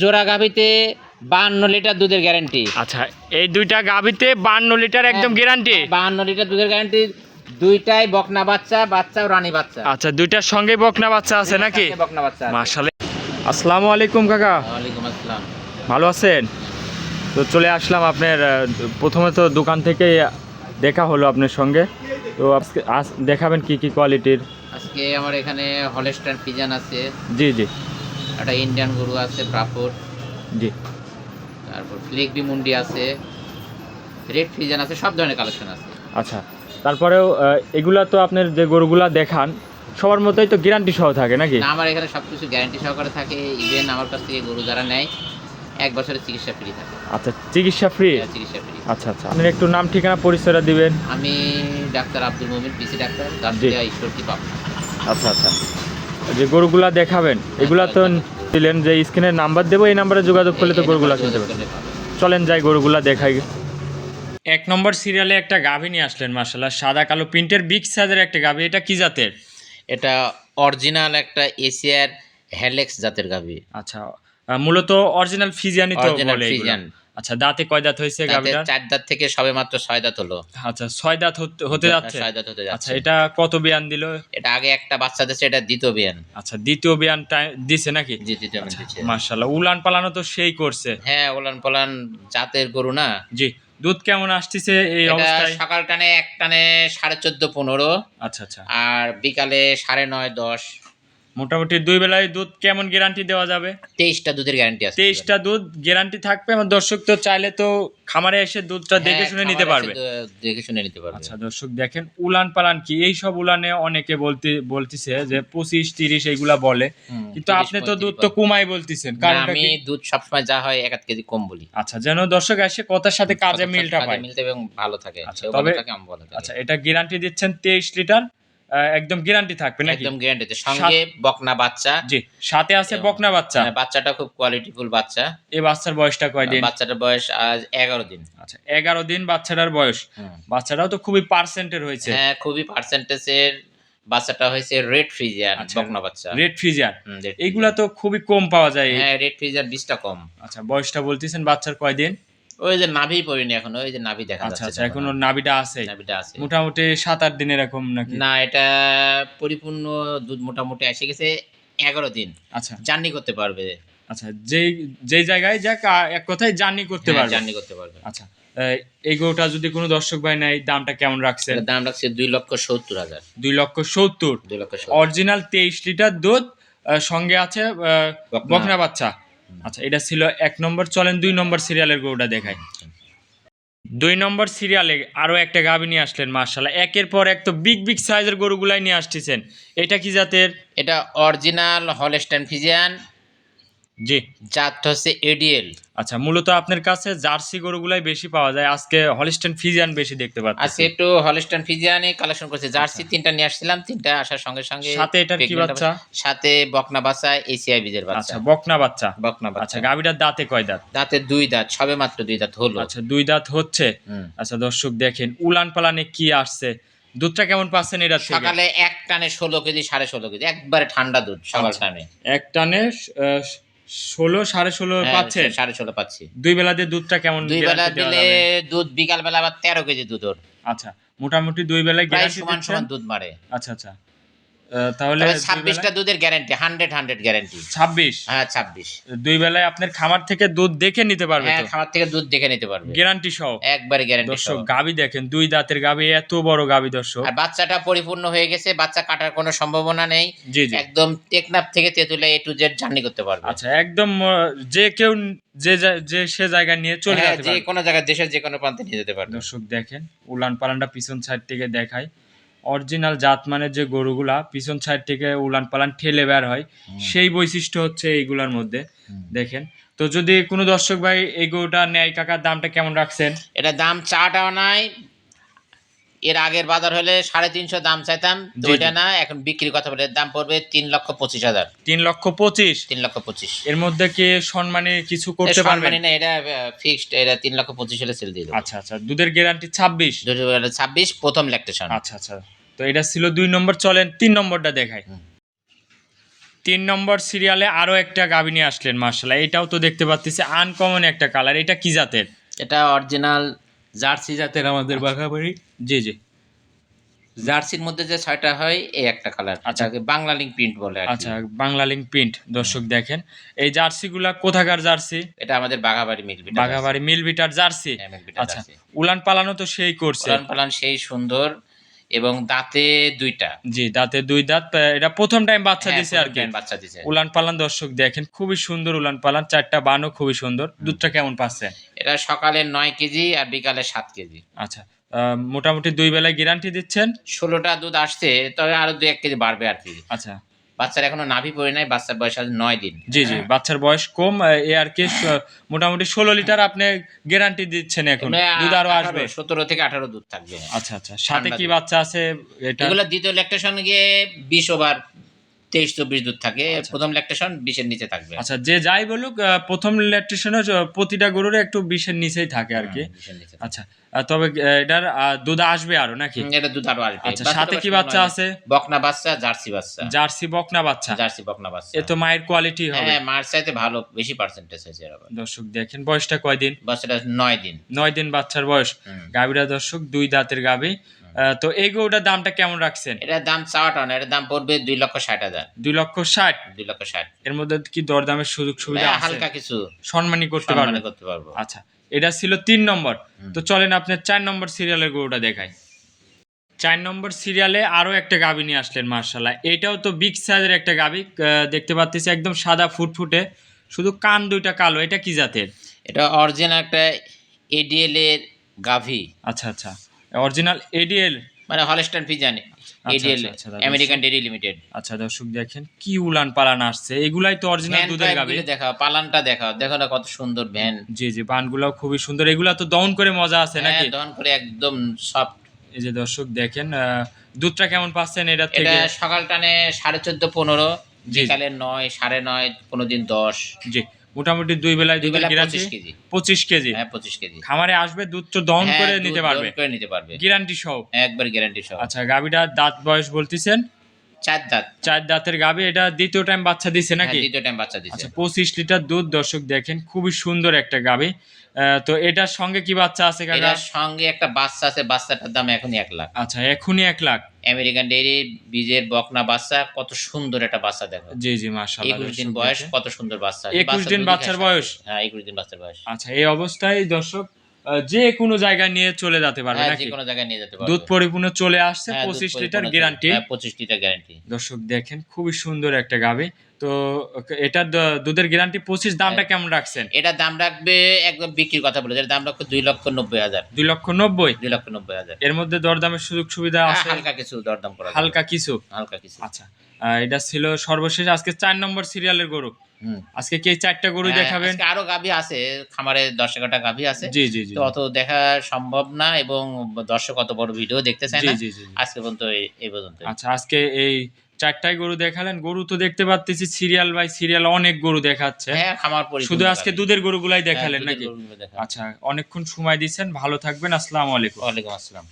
জোড়া গাভিতে বাহান্ন লিটার দুধের গ্যারান্টি আচ্ছা এই দুইটা গাভিতে বান্ন লিটার একদম গ্যারান্টি বাহান্ন লিটার দুধের গ্যারান্টি দুইটাই বকনা বাচ্চা বাচ্চা ও রানী বাচ্চা। আচ্ছা দুইটার সঙ্গে বকনা বাচ্চা আছে নাকি? বকনা বাচ্চা। মাশাআল্লাহ। আসসালামু আলাইকুম কাকা। ওয়ালাইকুম আসসালাম। ভালো আছেন? তো চলে আসলাম আপনার প্রথমে তো দোকান থেকে দেখা হলো আপনার সঙ্গে। তো আজকে আজ দেখাবেন কি কি কোয়ালিটির আজকে আমার এখানে হলেস্টার পিজান আছে। জি জি। একটা ইন্ডিয়ান গরু আছে ব্রাফোর জি। তারপর ফ্লিকবি মুন্ডি আছে রেড ফিজান আছে সব ধরনের কালেকশন আছে। আচ্ছা তারপরেও এগুলা তো আপনার যে গরুগুলা দেখান সবার মতোই তো গ্যারান্টি সহ থাকে নাকি? না আমার এখানে সব কিছু গ্যারান্টি সহকারে থাকে ইভেন আমার কাছ থেকে গরু যারা নেয় এক বছরের চিকিৎসা ফ্রি থাকে। আচ্ছা চিকিৎসা ফ্রি চিকিৎসা ফ্রি আচ্ছা আচ্ছা আপনি একটু নাম ঠিকানা পরিচয়টা দিবেন। আমি doctor Abdul Momin PC doctor Dasuria Ishwardi Pabna আচ্ছা আচ্ছা। যে গরুগুলা দেখাবেন এগুলা তো দিলেন যে স্ক্রিনের নাম্বার দেবো এই নাম্বারে যোগাযোগ করলে তো গরুগুলা কিনতে পারবেন। চলেন যাই গরুগুলা দেখাই। এক নম্বর সিরিয়ালে একটা গাভী নিয়ে আসলেন মার্শাল্লাহ সাদা কালো প্রিন্টের বিগ সাইজের একটা গাভী। এটা কি জাতের? এটা অরিজিনাল একটা এশিয়ার হ্যালেক্স জাতের গাভি। আচ্ছা মূলত অরিজিনাল ফিজিয়ানি তো বলে এগুলা। আচ্ছা দাঁতে কয় দাঁত হয়েছে তাতে চার দাঁত থেকে সবে মাত্র ছয় দাঁত হলো। আচ্ছা ছয় দাঁত হতে- যাচ্ছে ছয় দাঁত হতে যাচ্ছে। আচ্ছা এটা কত বিয়ান দিল? এটা আগে একটা বাচ্চা দিচ্ছে এটা দ্বিতীয় বিয়ান। আচ্ছা দ্বিতীয় বিয়ান দিছে নাকি? জি দ্বিতীয় বিয়ান দিচ্ছে মার্শাল্লাহ উলান পালানো তো সেই করছে। হ্যাঁ উলান পালান জাতের গরু না। জি দুধ কেমন আসতেছে এই অবস্থায়? সকাল টানে এক টানে সাড়ে চোদ্দ পনেরো। আচ্ছা আচ্ছা। আর বিকালে সাড়ে নয় দশ। মোটামুটি দুই বেলায় দুধ কেমন গ্যারান্টি দেওয়া যাবে? তেইশটা দুধের গ্যারান্টি আছে। তেইশটা দুধ গ্যারান্টি থাকবে আমার দর্শক তো চাইলে তো খামারে এসে দুধটা দেখে হ্যাঁ, শুনে নিতে পারবে। দেখে শুনে নিতে পারবে। আচ্ছা দর্শক দেখেন উলান পালান কি? এই সব উলানে অনেকে বলতে বলতিছে যে পঁচিশ তিরিশ এইগুলা বলে। কিন্তু 30, আপনি তো দুধ তো। কুমাই বলতেছেন না, কারণটা আমি দুধ সবসময় যা হয় এক কেজি কম বলি। আচ্ছা যেন দর্শক এসে কথার সাথে কাজে মিলটা পায়। মিলতে এবং ভালো থাকে। আচ্ছা, তবে-। আচ্ছা এটা গ্যারান্টি দিচ্ছেন তেইশ লিটার। একদম গ্যারান্টি থাকবে নাকি? একদম গ্যারান্টিতে সঙ্গে বকনা বাচ্চা। জি সাথে আছে বকনা বাচ্চা। মানে বাচ্চাটা খুব কোয়ালিটিফুল বাচ্চা। এই বাচ্চার বয়সটা কয়দিন? বাচ্চাটার বয়স আজ এগারো দিন। আচ্ছা এগারো দিন বাচ্চাটার বয়স। বাচ্চাটাও তো খুবই পার্সেন্টের হয়েছে। হ্যাঁ খুবই পার্সেন্টেজের বাচ্চাটা হয়েছে রেড ফ্রিজিয়ান আচ্ছা। বকনা বাচ্চা। রেড red এইগুলা তো খুবই কম পাওয়া যায়। হ্যাঁ রেড ফ্রিজিয়ান বীজটা কম। আচ্ছা বয়সটা বলতেছেন বাচ্চার কয়দিন? ওই যে নাভি পড়িনি এখন ওই যে নাভি দেখা আচ্ছা যাচ্ছে আচ্ছা এখনও নাভিটা আছে? নাভিটা আছে। মোটামুটি সাত আট দিন এরকম নাকি? না এটা পরিপূর্ণ দুধ মোটামুটি এসে গেছে এগারো দিন। আচ্ছা। জার্নি করতে পারবে। আচ্ছা যেই যেই জায়গায় যাক এক কথায় জার্নি করতে পারবে। জার্নি করতে পারবে। আচ্ছা এই গরুটা যদি কোনো দর্শক ভাই নেয় দামটা কেমন রাখছে দাম রাখছে দুই লক্ষ সত্তর হাজার। দুই লক্ষ সত্তর। দুই লক্ষ অরিজিনাল তেইশ লিটার দুধ সঙ্গে আছে। বকনা বাচ্চা। আচ্ছা এটা ছিল এক নম্বর, চলেন দুই নম্বর সিরিয়ালের গরুটা দেখায় দুই নম্বর সিরিয়ালে আরও একটা গাভী নিয়ে আসলেন মার্শাল্লাহ একের পর এক তো বিগ বিগ সাইজের গরুগুলাই নিয়ে আসতেছেন। এটা কি জাতের? এটা অরিজিনাল হলস্টাইন ফিজিয়ান জি। জাত হচ্ছে এডিএল আচ্ছা মূলত আপনার কাছে জার্সি গরুগুলাই বেশি পাওয়া যায়। আজকে হলিস্টেন ফিজিয়ান বেশি দেখতে পাচ্ছি। আজকে একটু হলস্টাইন ফিজিয়ানে কালেকশন করছে। জার্সি তিনটা নিয়ে আসছিলাম। তিনটা আসার সঙ্গে সঙ্গে সাথে এটার কি বাচ্চা? সাথে বকনা বাচ্চা এসিআই বীজের বাচ্চা। আচ্ছা বকনা বাচ্চা। বকনা বাচ্চা। আচ্ছা গাভীটার দাঁতে কয় দাঁত? দাঁতে দুই দাঁত সবে মাত্র দুই দাঁত হলো। আচ্ছা দুই দাঁত হচ্ছে। আচ্ছা দর্শক দেখেন উলান পালানে কি আসছে? দুধটা কেমন পাচ্ছেন এটা থেকে? সকালে এক টানে ষোলো কেজি সাড়ে ষোলো কেজি। একবারে ঠান্ডা দুধ সকাল টানে। এক টানে ষোলো সাড়ে ষোলো পাচ্ছে? সাড়ে ষোলো পাচ্ছি। দুই বেলা দিয়ে দুধটা কেমন দুই বেলা দিলে দুধ বিকাল বেলা আবার তেরো কেজি দুধ ওর। আচ্ছা মোটামুটি দুই বেলায় সমান সমান দুধ মারে আচ্ছা আচ্ছা। তাহলে ছাব্বিশটা দুধের গ্যারান্টি হান্ড্রেড হান্ড্রেড গ্যারান্টি ছাব্বিশ? হ্যাঁ ছাব্বিশ। দুই বেলায় আপনার খামার থেকে দুধ দেখে নিতে পারবে হ্যাঁ খামার থেকে দুধ দেখে নিতে পারবে। গ্যারান্টি সহ? একবারে গ্যারান্টি দর্শক গাবি দেখেন দুই দাঁতের গাবি এত বড় গাবি দর্শক। আর বাচ্চাটা পরিপূর্ণ হয়ে গেছে বাচ্চা কাটার কোনো সম্ভাবনা নেই। জি জি। একদম টেকনাফ থেকে তেতুলে এ টু জেড জার্নি করতে পারবে। আচ্ছা একদম যে কেউ যে যে সে জায়গা নিয়ে চলে হ্যাঁ যেতে যে কোনো জায়গায় দেশের যে কোনো প্রান্তে নিয়ে যেতে পারবে। দর্শক দেখেন উলান পালানটা পিছন সাইড থেকে দেখায়। অরিজিনাল জাত মানে যে গরুগুলা পিছন সাইড থেকে উলান পালান ঠেলে বের হয় সেই বৈশিষ্ট্য হচ্ছে এইগুলার মধ্যে দেখেন। তো যদি কোনো দর্শক ভাই এই গরুটা নেয় কাকার দামটা কেমন রাখছেন? এটা দাম চাটাও নাই। এর আগের বাজার হলে সাড়ে তিনশো দাম চাইতাম জি। না এখন বিক্রি কথা বলে দাম পড়বে তিন লক্ষ পঁচিশ হাজার। তিন লক্ষ পঁচিশ? তিন লক্ষ পঁচিশ। এর মধ্যে কি সম্মানে কিছু করতে পারবেন? না এটা ফিক্সড এটা তিন লক্ষ পঁচিশ হলে সেল দিয়ে দেবো। আচ্ছা আচ্ছা দুধের গ্যারান্টি ছাব্বিশ? দুধের ছাব্বিশ প্রথম ল্যাকটেশন আচ্ছা আচ্ছা। তো এটা ছিল দুই নম্বর চলেন তিন নম্বরটা দেখাই। হুম। তিন নম্বর সিরিয়ালে আরও একটা গাভী নিয়ে আসলেন মার্শাল্লাহ এটাও তো দেখতে পাচ্ছি আনকমন একটা কালার এটা কি জাতের? এটা অরিজিনাল জার্সি জাতের আমাদের বাঘাবাড়ি। জি জি। জার্সির মধ্যে যে ছয়টা হয় এই একটা কালার আচ্ছা। আচ্ছা বাংলা লিঙ্ক প্রিন্ট বলে আচ্ছা বাংলা লিঙ্ক প্রিন্ট দর্শক দেখেন। এই জার্সিগুলা কোথাকার জার্সি? এটা আমাদের বাঘাবাড়ি মিল বাঘাবাড়ি মিল বিটার জার্সি আচ্ছা। উলান পালানো তো সেই করছে। পালান পালান সেই সুন্দর। এবং দাঁতে দুইটা। জি দাঁতে দুই দাঁত এটা প্রথম টাইম বাচ্চা হ্যাঁ, দিছে আর কি। বাচ্চা দিছে। উলান পালান দর্শক দেখেন খুবই সুন্দর উলান পালান চারটা বানও খুবই সুন্দর। দুধটা কেমন পাচ্ছে? এটা সকালে নয় কেজি আর বিকালে সাত কেজি। আচ্ছা আহ, মোটামুটি দুই বেলায় গ্যারান্টি দিচ্ছেন? ষোলোটা দুধ আসছে তবে আরও দু এক কেজি বাড়বে আর কি। আচ্ছা। বাচ্চার এখনও নাভি পড়ে নাই বাচ্চার বয়স আছে নয় দিন। জি জি বাচ্চার বয়স কম এ আর কি মোটামুটি ষোলো লিটার আপনি গ্যারান্টি দিচ্ছেন এখন দুধ আরও আসবে। সতেরো থেকে আঠারো দুধ থাকবে। আচ্ছা আচ্ছা সাথে কি বাচ্চা আছে এটা? এগুলো দ্বিতীয় ল্যাকটেশন গিয়ে বিশ ওভার তেইশ চব্বিশ দুধ থাকে প্রথম ল্যাকটেশন বিশের নিচে থাকবে। আচ্ছা যে যাই বলুক প্রথম ইলেকট্রিশিয়ানের প্রতিটা গরুর একটু বিষের নিচেই থাকে আর কি। থাকে। আচ্ছা তবে এটার দুধ আসবে আরও নাকি? এটা দুধ আরও আসবে। আচ্ছা সাথে কি বাচ্চা আছে? বকনা বাচ্চা জার্সি বাচ্চা। জার্সি বকনা বাচ্চা। জার্সি বকনা বাচ্চা। এ তো মায়ের কোয়ালিটি হবে। হ্যাঁ মার চাইতে ভালো বেশি পার্সেন্টেজ হয়েছে এর দর্শক দেখেন বয়সটা কয়দিন বাচ্চাটা নয় দিন। নয় দিন বাচ্চার বয়স। গাভীরা দর্শক দুই দাঁতের গাভী। তো এই গরুটার দামটা কেমন রাখছেন? এটার দাম চাওয়াটা না এটার দাম পড়বে দুই লক্ষ ষাট হাজার। দুই লক্ষ ষাট? দুই লক্ষ ষাট। এর মধ্যে কি দরদামের সুযোগ সুবিধা হালকা কিছু। সম্মানী করতে পারবেন করতে পারব। আচ্ছা এটা ছিল তিন নম্বর। তো চলেন আপনার চার নম্বর সিরিয়ালের গরুটা দেখাই। চার নম্বর সিরিয়ালে আরও একটা গাবি নিয়ে আসলেন মার্শাল্লাহ এটাও তো বিগ সাইজের একটা গাবি দেখতে পাচ্ছি একদম সাদা ফুটফুটে। শুধু কান দুইটা কালো এটা কি জাতের? এটা অরিজিনাল একটা এডিএল এর গাভি। আচ্ছা আচ্ছা। অরিজিনাল এডিএল মানে হলস্টাইন ফিজানি এডিএল আচ্ছা, আচ্ছা, দাদা, আমেরিকান ডেরি লিমিটেড। আচ্ছা দর্শক দেখেন কি উলান পালান আসছে। এগুলাই তো অরিজিনাল দুধের গাবি। দেখাও পালানটা দেখাও দেখো না কত সুন্দর ভ্যান। জি জি বানগুলাও খুবই সুন্দর। এগুলা তো দহন করে মজা আছে নাকি? হ্যাঁ, দহন করে একদম সফট এই যে দর্শক দেখেন দুধটা কেমন পাচ্ছেন এটা থেকে? সকাল টানে সাড়ে চোদ্দ পনেরো। বিকালে নয় সাড়ে নয় কোনো দিন দশ। জি মোটামুটি দুই বেলায় দুই দুধের গ্যারান্টি পঁচিশ কেজি। পঁচিশ কেজি? হ্যাঁ পঁচিশ কেজি। খামারে আসবে দুধ তো দহন হ্যাঁ, করে নিতে পারবে। করে নিতে পারবে। গ্যারান্টি সহ? একবার গ্যারান্টি সহ। আচ্ছা গাবিটা দাঁত বয়স বলতেছেন? চার দাঁত। চার দাঁতের গাবি এটা দ্বিতীয় টাইম বাচ্চা দিছে হ্যাঁ, নাকি? দ্বিতীয় টাইম বাচ্চা দিচ্ছে আচ্ছা পঁচিশ লিটার দুধ দর্শক দেখেন খুবই সুন্দর একটা গাবি তো এটার সঙ্গে কি বাচ্চা আছে কাকা? এটার সঙ্গে একটা বাচ্চা আছে বাচ্চাটার দাম এখনই এক লাখ। আচ্ছা এখনই এক লাখ? আমেরিকান ডেইরি বীজের বকনা বাচ্চা কত সুন্দর একটা বাচ্চা দেখো। জি জি মাশাআল্লাহ একুশ দিন বয়স কত সুন্দর বাচ্চা। একুশ দিন বাচ্চার বয়স? হ্যাঁ একুশ দিন বাচ্চার বয়স। আচ্ছা এই অবস্থায় দর্শক যে কোনো জায়গায় নিয়ে চলে যেতে পারবে হ্যাঁ নাকি? যে কোনো জায়গায় নিয়ে যেতে পারবে। দুধ পরিপূর্ণ চলে আসছে হ্যাঁ, দুধ পঁচিশ পরিপূর্ণ লিটার গ্যারান্টি হ্যাঁ পঁচিশ লিটার গ্যারান্টি দর্শক দেখেন খুবই সুন্দর একটা গাবে। তো এটার দুধের গ্যারান্টি পঁচিশ দামটা হ্যাঁ। কেমন রাখছেন? এটার দাম রাখবে একদম বিক্রির কথা বলে এর দাম রাখবে দুই লক্ষ নব্বই হাজার। দুই লক্ষ নব্বই? দুই লক্ষ নব্বই হাজার। এর মধ্যে দরদামের সুযোগ সুবিধা হ্যাঁ, আছে? হালকা কিছু দরদাম করা হালকা কিছু? হালকা কিছু। আচ্ছা এটা ছিল সর্বশেষ আজকে চার নম্বর সিরিয়ালের গরু। আজকে কে চারটা গরু হ্যাঁ, দেখাবেন? আরও গাভী আছে খামারে দশ এগারোটা গাভী আছে। জি জি তো অত দেখা সম্ভব না এবং দর্শক অত বড় ভিডিও দেখতে চায় না। আজকে পর্যন্ত এই- পর্যন্ত আচ্ছা আজকে এই চারটাই গরু দেখালেন গরু তো দেখতে পাচ্ছি সিরিয়াল বাই সিরিয়াল অনেক গরু দেখাচ্ছে। হ্যাঁ খামার শুধু আজকে দুধের গরুগুলাই হ্যাঁ, দেখালেন দুধের নাকি? আচ্ছা অনেকক্ষণ সময় দিচ্ছেন ভালো থাকবেন আসসালামু আলাইকুম। ওয়ালাইকুম আসসালাম।